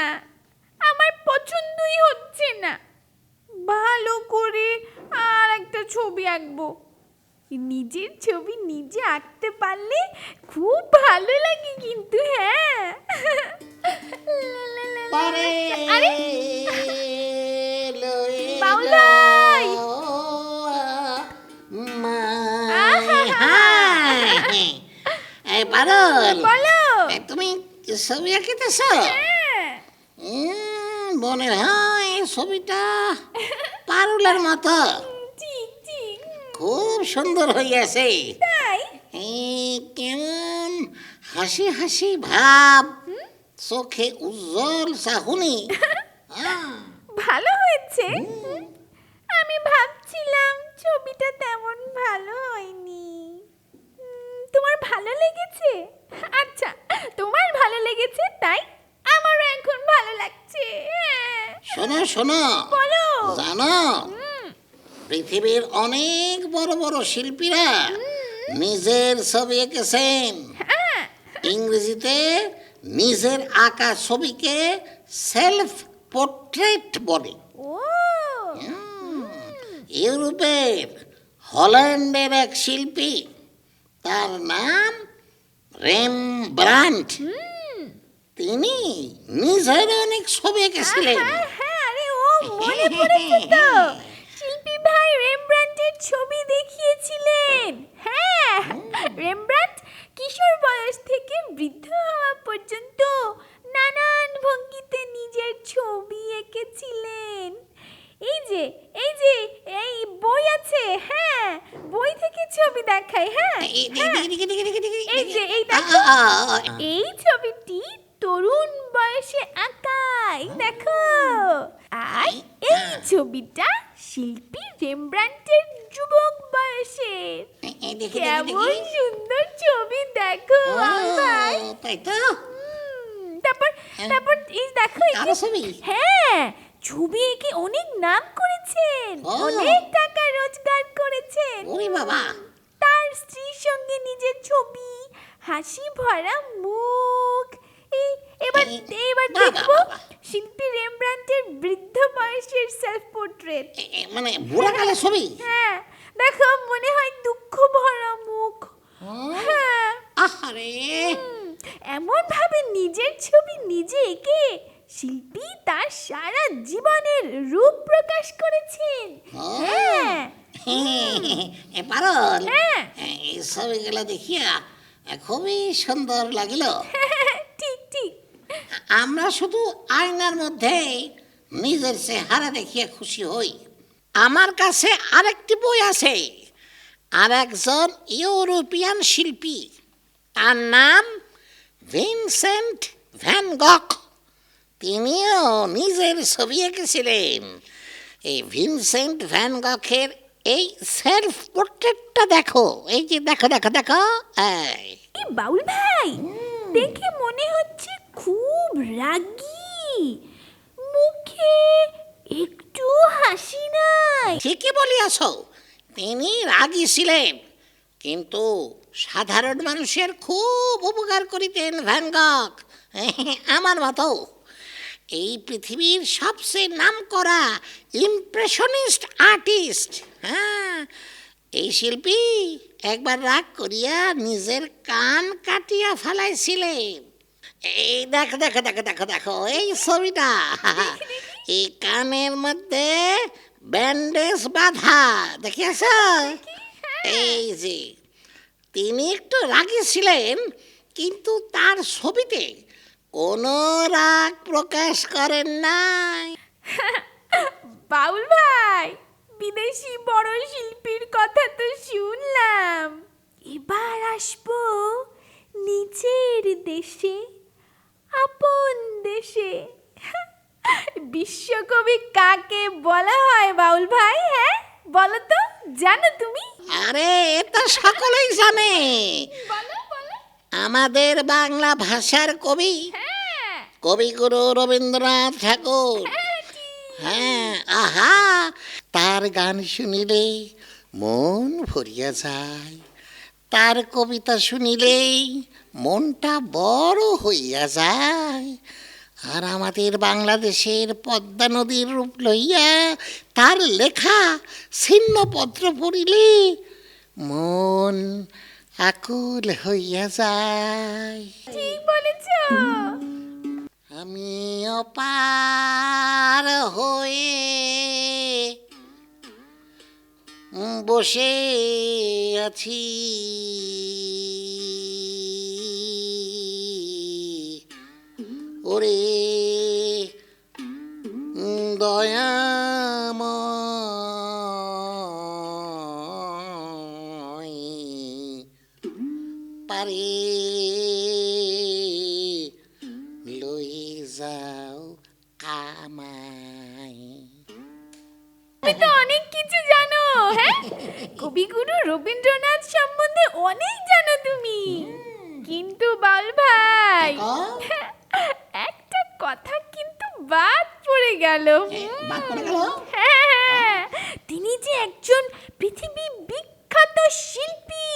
না আমার পছন্দই হচ্ছে না। ভালো করে আর একটা ছবি আঁকবো। নিজের ছবি নিজে আঁকতে পারলে খুব ভালো লাগে কিন্তু হ্যাঁ। আরে। বাউলাই! পারল। বলো। তুমি ছবি আঁকিতেছ? হ্যাঁ। মনে হয় এই ছবিটা পারুলের মতো। খুব সুন্দর হইয়াছে। কেমন হাসি হাসি ভাব। চোখে উজ্জ্বল চাহুনি। ভালো হয়েছে? আমি ভাবছিলাম ছবিটা তেমন ভালো হয়নি। তোমার ভালো লেগেছে? আচ্ছা তোমার ভালো লেগেছে তাই? আমারও এখন ভালো লাগছে। শোনো শোনো। বলো। জানো? পৃথিবীর অনেক বড় বড় শিল্পীরা নিজের ছবি এঁকেছেন। হ্যাঁ। ইংরেজিতে নিজের আঁকা ছবিকে সেলফ পোর্ট্রেট বলে। ইউরোপের হল্যান্ডের এক শিল্পী তার নাম রেম রেমব্রান্ট তিনি নিজের অনেক ছবি এঁকেছিলেন। হ্যাঁ হ্যাঁ আরে ও মনে পড়েছে তো। শিল্পী ভাই রেমব্রান্টের ছবি দেখিয়েছিলেন। হ্যাঁ রেমব্রান্ট কিশোর বয়স থেকে বৃদ্ধ হওয়া পর্যন্ত নানান ভঙ্গিতে নিজের ছবি এঁকেছিলেন এই যে এই যে এই বই আছে হ্যাঁ বই থেকে ছবি দেখাই হ্যাঁ এই, হ্যাঁ। দেখি, দেখি, দেখি, দেখি, দেখি, এই যে, এই দেখি। দেখো। আ, আ, আ, আ। এই ছবিটি তরুণ বয়সে আঁকাই দেখো আর এই ছবিটা শিল্পী রেমব্রান্টের যুবক বয়সের এই, এই, দেখি, দেখি, কেমন দেখি। সুন্দর ছবি দেখো ও, ভাই তাই তো তারপর হ্যাঁ। তারপর এই দেখো এই আরও যে- ছবি? হ্যাঁ ছবি এঁকে অনেক নাম করেছেন ও। অনেক টাকা রোজগার করেছেন। ওরে বাবা। তার স্ত্রীর সঙ্গে নিজের ছবি হাসি ভরা মুখ। এই এবার এই, এবার দেখব। শিল্পী রেমব্রান্টের বৃদ্ধ বয়সের সেলফ পোর্ট্রেট এ- এ, মানে বুড়াকালের ছবি? হ্যাঁ দেখো মনে হয় দুঃখ ভরা মুখ। হ্যাঁ। আহারে। এমন ভাবে নিজের ছবি নিজে এঁকে শিল্পী তার সারা জীবনের রূপ প্রকাশ করেছেন। হ্যাঁ। পারল হ্যাঁ। এই ছবিগুলো দেখিয়া খুবই সুন্দর লাগিল। ঠিক ঠিক। আমরা শুধু আয়নার মধ্যে নিজের চেহারা দেখিয়া খুশি হই। আমার কাছে আরেকটি বই আছে। আর একজন ইউরোপিয়ান শিল্পী। তার নাম ভিনসেন্ট ভ্যান গক তিনিও নিজের ছবি এঁকেছিলেন এই ভিনসেন্ট ভ্যান গখের এই সেলফ পোর্ট্রেটটা দেখো এই যে দেখো দেখো দেখো এই বাউল ভাই দেখে মনে হচ্ছে খুব রাগী মুখে একটু হাসি নাই ঠিকই বলিয়াছ তিনি রাগী ছিলেন কিন্তু সাধারণ মানুষের খুব উপকার করিতেন ভ্যানগক আমার মতো। এই পৃথিবীর সবচেয়ে নামকরা ইমপ্রেশনিস্ট আর্টিস্ট হ্যাঁ? এই শিল্পী একবার রাগ করিয়া নিজের কান কাটিয়া ফেলাইছিলেন। এই দেখো দেখো দেখো দেখো দেখো এই ছবিটা। এই কানের মধ্যে ব্যান্ডেজ বাঁধা দেখিয়াছ? এই যে তিনি একটু রাগী ছিলেন কিন্তু তার ছবিতে কোনো রাগ প্রকাশ করেন নাই। বাউল ভাই বিদেশি বড় শিল্পীর কথা তো শুনলাম। এবার আসব নিজের দেশে আপন দেশে। বিশ্বকবি কাকে বলা হয় বাউল ভাই হ্যাঁ? বলো তো জানো তুমি? আরে এ তো সকলেই জানে। আমাদের বাংলা ভাষার কবি। হ্যাঁ। কবিগুরু রবীন্দ্রনাথ ঠাকুর। হ্যাঁ, আহা তার গান শুনিলে মন ভরিয়া যায়। তার কবিতা শুনিলেই মনটা বড় হইয়া যায়। আর আমাদের বাংলাদেশের পদ্মা নদীর রূপ লইয়া তার লেখা ছিন্নপত্র পড়িলে মন আকুল হইয়া যায়। ঠিক বলেছ। অপার হয়ে বসে আছি। তুমি তো অনেক কিছু জানো হ্যাঁ? কবিগুরু রবীন্দ্রনাথ সম্বন্ধে অনেক জানো তুমি। কিন্তু বল ভাই একটা কথা কিন্তু বাদ পড়ে গেল। বাদ পড়ে গেল? হ্যাঁ, হ্যাঁ। তিনি যে একজন পৃথিবী বিখ্যাত শিল্পী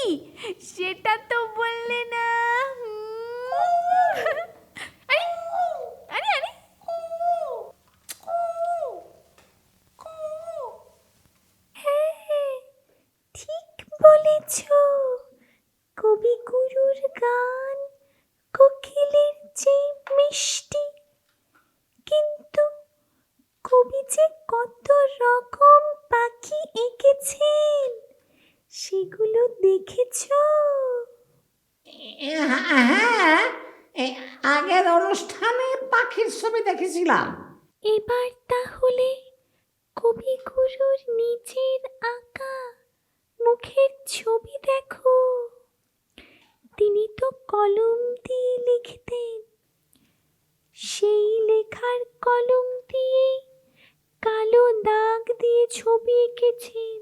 সেটা তো বললে না হুম। আরে আরে আরে হ্যাঁ ঠিক বলেছ কবিগুরুর গান কোকিলের যে মিষ্টি কিন্তু কবি যে কত রকম পাখি এঁকেছেন সেগুলো দেখেছ? হ্যাঁ আগের অনুষ্ঠানে পাখির ছবি দেখেছিলাম। এবার তাহলে কবিগুরুর নিজের আঁকা মুখের ছবি দেখো। তিনি তো কলম দিয়ে লিখতেন সেই লেখার কলম দিয়ে কালো দাগ দিয়ে ছবি এঁকেছেন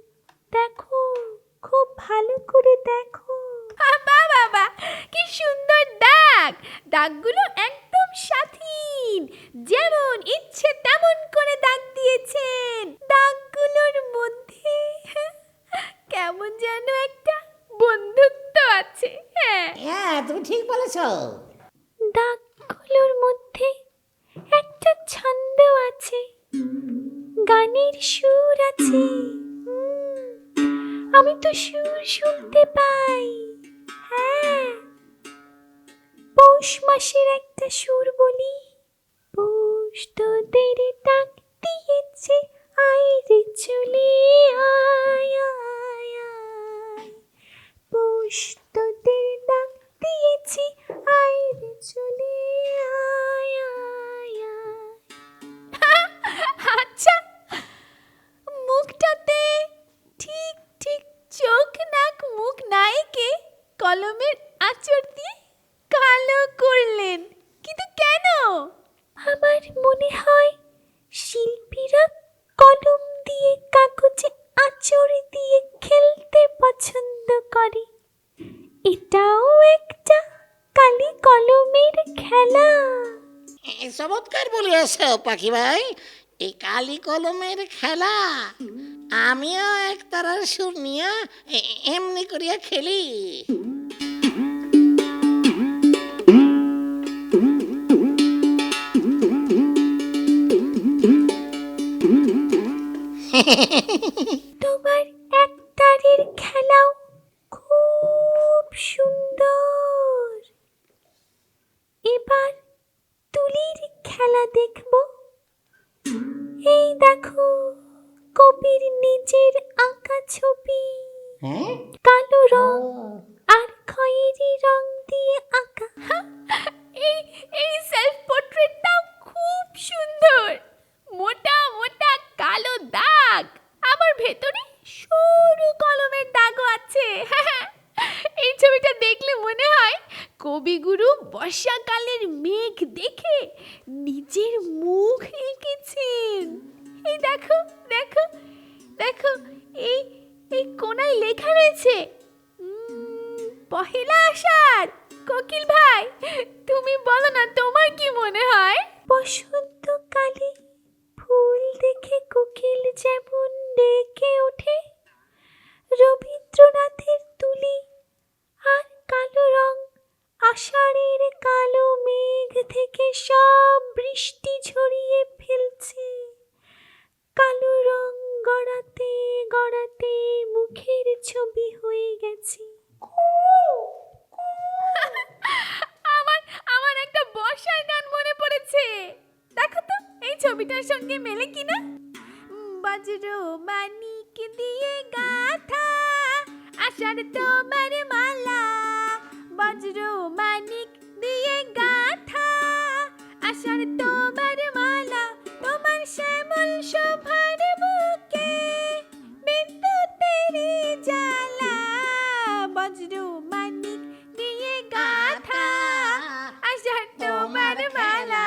দেখো, খুব ভালো করে দেখো। বাবা বাবা, কি সুন্দর দাগ। দাগগুলো একদম স্বাধীন। যেমন ইচ্ছে তেমন করে দাগ দিয়েছেন। দাগগুলোর মধ্যে কেমন যেন একটা বন্ধুত্ব আছে হ্যাঁ। হ্যাঁ তুমি ঠিক বলেছ। দাগগুলোর মধ্যে একটা ছন্দ আছে গানের সুর আছে। আমি তো সুর শুনতে পাই হ্যাঁ। পৌষ মাসের একটা সুর বলি পৌষ তোদের ডাক দিয়েছে আয় রে চলে আয়। মানুষ তোদের দিয়েছি, আয় রে চলে, আয় আচ্ছা মুখটাতে ঠিক ঠিক চোখ নাক মুখ নাইকে কলমের আঁচড় দিয়ে কালো করলেন। কিন্তু কেন? আমার মনে হয় শিল্পীরা কলম দিয়ে কাগজে আঁচড় দিয়ে খেলতে পছন্দ করে। এটাও একটা কালি কলমের খেলা। এ, চমৎকার বলিয়াছ পাখি ভাই এই কালি কলমের খেলা। আমিও এক তারার সুর নিয়ে এমনি করিয়া খেলি। আবার ভেতরে সরু কলমের দাগও আছে। এই ছবিটা দেখলে মনে হয় কবিগুরু বর্ষাকালের মেঘ দেখে নিজের মুখ এঁকেছেন এই দেখো দেখো দেখো, এই এই কোনায় লেখা রয়েছে পহেলা আষাঢ়। কোকিল ভাই, তুমি বলো না, তোমার কি মনে হয়? বসন্তকালে ফুল দেখে কোকিল যেমন ডেকে ওঠে। রবীন্দ্রনাথের তুলি আর কালো রং আষাঢ়ের কালো মেঘ থেকে সব বৃষ্টি তোমার মালা তোমার শ্যামল শোভার বুকে বিদ্যুতের জ্বালা বজ্র মানিক দিয়ে গাথা আষাঢ় তোমার মালা।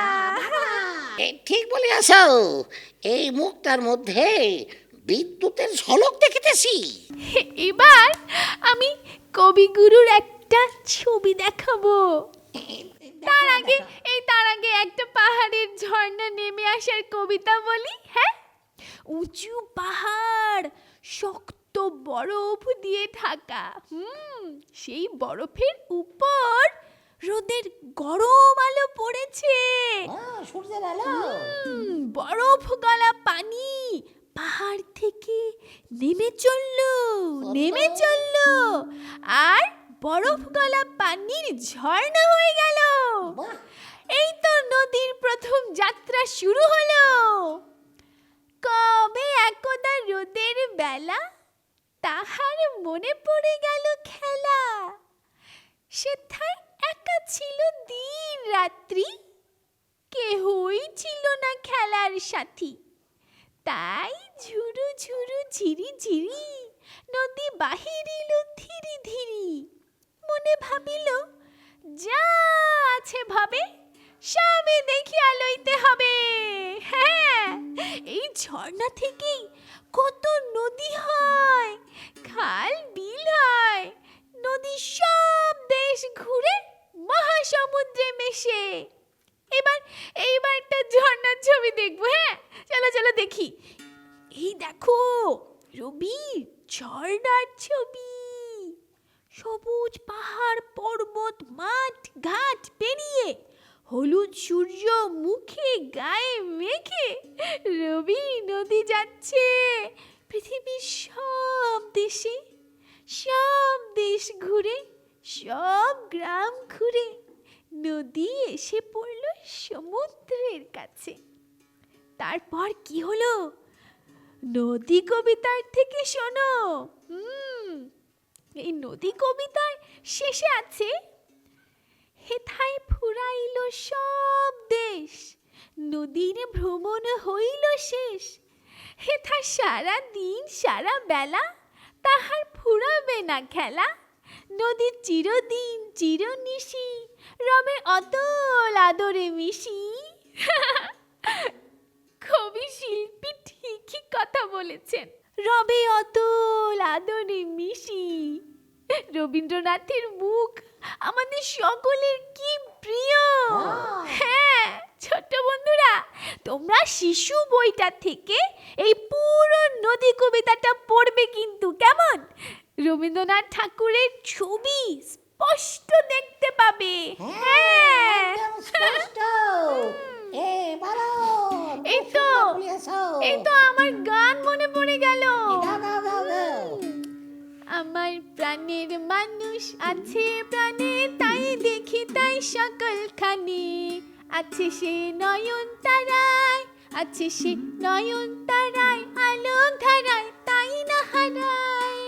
এ, ঠিক বলিয়াছ এই মুখটার মধ্যে বিদ্যুতের ঝলক দেখিতেছি। এবার আমি কবিগুরুর একটা ছবি দেখাবো। তার আগে এই তার আগে একটা পাহাড়ের ঝর্ণা নেমে আসার কবিতা বলি হ্যাঁ? উঁচু পাহাড় শক্ত বরফ দিয়ে ঢাকা। হুম সেই বরফের উপর রোদের গরম আলো পড়েছে। সূর্যের আলো। বরফ গলা পানি পাহাড় থেকে নেমে চলল নেমে চলল। আর বরফ গলা পানির ঝর্ণা হয়ে গেল। এই তো নদীর প্রথম যাত্রা শুরু হলো। কবে একদা রোদের বেলা তাহার মনে পড়ে গেল খেলা। সে সেথায় একা ছিল দিন রাত্রি কেহই ছিল না খেলার সাথী। তাই ঝুরু ঝুরু ঝিরি ঝিরি নদী বাহিরিল ধীরি ধীরি। মনে ভাবিল, যা আছে ভাবে, সবে দেখিয়া লইতে হবে। হ্যাঁ এই ঝর্ণা থেকেই কত নদী হয়, খাল, বিল হয়, নদী সব দেশ ঘুরে মহাসমুদ্রে মেশে। এবার, এইবার একটা ঝর্ণার ছবি দেখব হ্যাঁ? চলো চলো দেখি। এই দেখো রবি ঝর্ণার ছবি। সবুজ পাহাড়, পর্বত, মাঠ, ঘাট পেরিয়ে হলুদ সূর্য মুখে, গায়ে মেখে রবি নদী যাচ্ছে। পৃথিবীর সব দেশে, সব দেশ ঘুরে, সব গ্রাম ঘুরে নদী এসে পড়ল সমুদ্রের কাছে। তারপর কি হলো? নদী কবিতার থেকে শোনো। হুম। এই নদী কবিতায় শেষে আছে হেথায় ফুরাইল সব দেশ, নদীর ভ্রমণ হইল শেষ। হেথা সারা দিন, সারা বেলা, তাহার ফুরাবে না খেলা। নদী চিরদিন, চিরনিশি, রবে অতল আদরে মিশি। কবি শিল্পী ঠিকই কথা বলেছেন, রবে অতল আদরে মিশি। রবীন্দ্রনাথের মুখ আমাদের সকলের কি প্রিয়? হ্যাঁ ছোট্ট বন্ধুরা তোমরা শিশু বইটা থেকে এই পুরো নদী কবিতাটা পড়বে কিন্তু কেমন? রবীন্দ্রনাথ ঠাকুরের ছবি স্পষ্ট দেখতে পাবে। হ্যাঁ এই তো এই তো আমার গান মনে পড়ে গেল। আমার প্রাণের মানুষ আছে প্রাণে, তাই দেখি তাই সকল খানে আছে সে নয়ন তারায়, আছে সে নয়ন তারায়, আলো ধারায়, তাই না হারায়।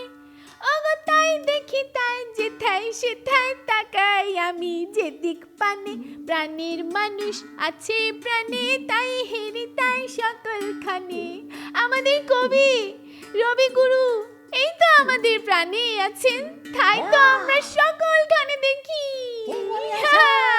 ওগো, তাই দেখি তাই যেথায় সেথায় তাকাই আমি যেদিক পানে। প্রাণের মানুষ আছে প্রাণে, তাই হেরি তাই সকল খানে আমাদের কবি রবি গুরু এই তো আমাদের প্রাণে আছেন তাই তো হ্যাঁ। আমরা সকলখানে দেখি। হ্যাঁ।